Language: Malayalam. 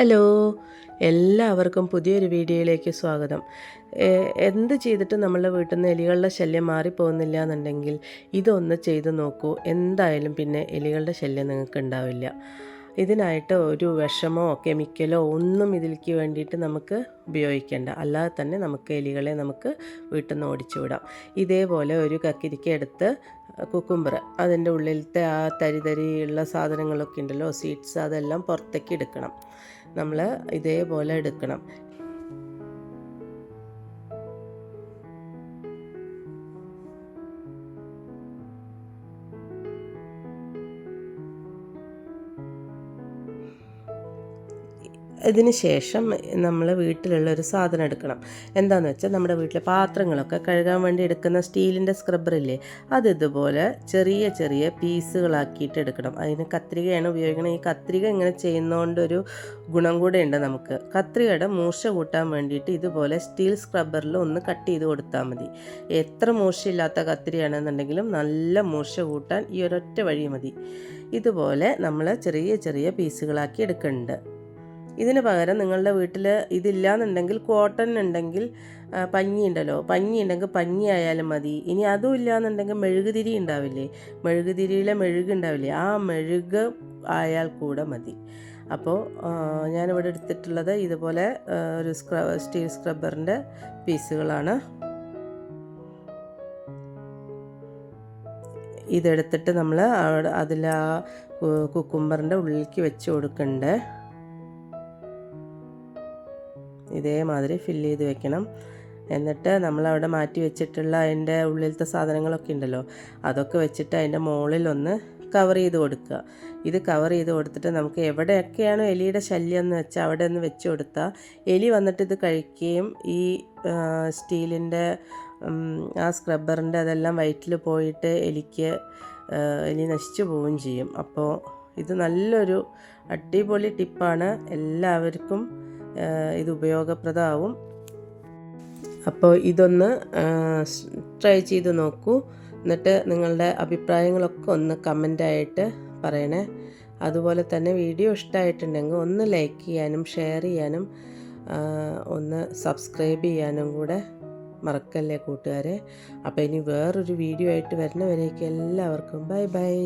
ഹലോ. എല്ലാവർക്കും പുതിയൊരു വീഡിയോയിലേക്ക് സ്വാഗതം. എന്ത് ചെയ്തിട്ട് നമ്മളുടെ വീട്ടിൽ നിന്ന് എലികളുടെ ശല്യം മാറിപ്പോകുന്നില്ല എന്നുണ്ടെങ്കിൽ ഇതൊന്ന് ചെയ്ത് നോക്കൂ. എന്തായാലും പിന്നെ എലികളുടെ ശല്യം നിങ്ങൾക്ക് ഉണ്ടാവില്ല ഇതിനായിട്ട് ഒരു വിഷമോ കെമിക്കലോ ഒന്നും ഇതിലേക്ക് വേണ്ടിയിട്ട് നമുക്ക് ഉപയോഗിക്കേണ്ട. അല്ലാതെ തന്നെ നമുക്ക് എലികളെ നമുക്ക് വീട്ടിൽ നിന്ന് ഓടിച്ചു വിടാം. ഇതേപോലെ ഒരു കക്കിരിക്ക എടുത്ത് കുക്കുംബർ അതിന്റെ ഉള്ളിലത്തെ ആ തരിതരിയുള്ള സാധനങ്ങളൊക്കെ ഉണ്ടല്ലോ സീഡ്സ് അതെല്ലാം പുറത്തേക്ക് എടുക്കണം. നമ്മൾ ഇതേപോലെ എടുക്കണം. ഇതിന് ശേഷം നമ്മൾ വീട്ടിലുള്ള ഒരു സാധനം എടുക്കണം. എന്താണെന്ന് വെച്ചാൽ നമ്മുടെ വീട്ടിലെ പാത്രങ്ങളൊക്കെ കഴുകാൻ വേണ്ടി എടുക്കുന്ന സ്റ്റീലിന്റെ സ്ക്രബ്ബറില്ലേ അത് ഇതുപോലെ ചെറിയ ചെറിയ പീസുകളാക്കിയിട്ട് എടുക്കണം. അതിന് കത്രികയാണ് ഉപയോഗിക്കുന്നത് ഈ കത്രിക ഇങ്ങനെ ചെയ്യുന്നതുകൊണ്ട് ഒരു ഗുണം കൂടെ ഉണ്ട് നമുക്ക്. കത്രികയുടെ മൂർച്ച കൂട്ടാൻ വേണ്ടിയിട്ട് ഇതുപോലെ സ്റ്റീൽ സ്ക്രബ്ബറിൽ ഒന്ന് കട്ട് ചെയ്ത് കൊടുത്താൽ മതി. എത്ര മൂർച്ചയില്ലാത്ത കത്രികയാണെന്നുണ്ടെങ്കിലും നല്ല മൂർച്ച കൂട്ടാൻ ഈ ഒരൊറ്റ വഴി മതി. ഇതുപോലെ നമ്മൾ ചെറിയ ചെറിയ പീസുകളാക്കി എടുക്കുന്നുണ്ട്. ഇതിന് പകരം നിങ്ങളുടെ വീട്ടിൽ ഇതില്ലാന്നുണ്ടെങ്കിൽ കോട്ടൺ ഉണ്ടെങ്കിൽ പഞ്ഞി ഉണ്ടല്ലോ. പഞ്ഞി ഉണ്ടെങ്കിൽ പഞ്ഞി ആയാലും മതി. ഇനി അതും ഇല്ലാന്നുണ്ടെങ്കിൽ മെഴുകുതിരി ഉണ്ടാവില്ലേ? മെഴുകുതിരിയിലെ മെഴുക് ഉണ്ടാവില്ലേ? ആ മെഴുക് ആയാൽ കൂടെ മതി. അപ്പോൾ ഞാനിവിടെ എടുത്തിട്ടുള്ളത് ഇതുപോലെ ഒരു സ്ക്രബ് സ്റ്റീൽ സ്ക്രബ്ബറിന്റെ പീസുകളാണ്. ഇതെടുത്തിട്ട് നമ്മൾ അവിടെ അതിൽ ആ കുക്കുംബറിന്റെ ഉള്ളിലേക്ക് വെച്ച് കൊടുക്കണ്ടേ? ഇതേമാതിരി ഫില്ല് ചെയ്ത് വെക്കണം. എന്നിട്ട് നമ്മൾ അവിടെ മാറ്റി വെച്ചിട്ടുള്ള അതിന്റെ ഉള്ളിലത്തെ സാധനങ്ങളൊക്കെ ഉണ്ടല്ലോ അതൊക്കെ വെച്ചിട്ട് അതിന്റെ മുകളിൽ ഒന്ന് കവർ ചെയ്ത് കൊടുക്കുക. ഇത് കവർ ചെയ്ത് കൊടുത്തിട്ട് നമുക്ക് എവിടെയൊക്കെയാണ് എലിയുടെ ശല്യം എന്ന് വെച്ചാൽ അവിടെ ഒന്ന് വെച്ച് കൊടുത്താൽ എലി വന്നിട്ട് ഇത് കഴിക്കുകയും ഈ സ്റ്റീലിന്റെ ആ സ്ക്രബ്ബറിന്റെ അതെല്ലാം വയറ്റിൽ പോയിട്ട് എലിക്ക് എലി നശിച്ചു പോവുകയും ചെയ്യും. അപ്പോൾ ഇത് നല്ലൊരു അടിപൊളി ടിപ്പാണ് എല്ലാവർക്കും ഇത് ഉപയോഗപ്രദമാവും. അപ്പോൾ ഇതൊന്ന് ട്രൈ ചെയ്ത് നോക്കൂ. എന്നിട്ട് നിങ്ങളുടെ അഭിപ്രായങ്ങളൊക്കെ ഒന്ന് കമന്റായിട്ട് പറയണേ. അതുപോലെ തന്നെ വീഡിയോ ഇഷ്ടമായിട്ടുണ്ടെങ്കിൽ ഒന്ന് ലൈക്ക് ചെയ്യാനും ഷെയർ ചെയ്യാനും ഒന്ന് സബ്സ്ക്രൈബ് ചെയ്യാനും കൂടെ മറക്കല്ലേ കൂട്ടുകാരെ. അപ്പോൾ ഇനി വേറൊരു വീഡിയോ ആയിട്ട് വരുന്നവരേക്ക് എല്ലാവർക്കും ബൈ ബൈ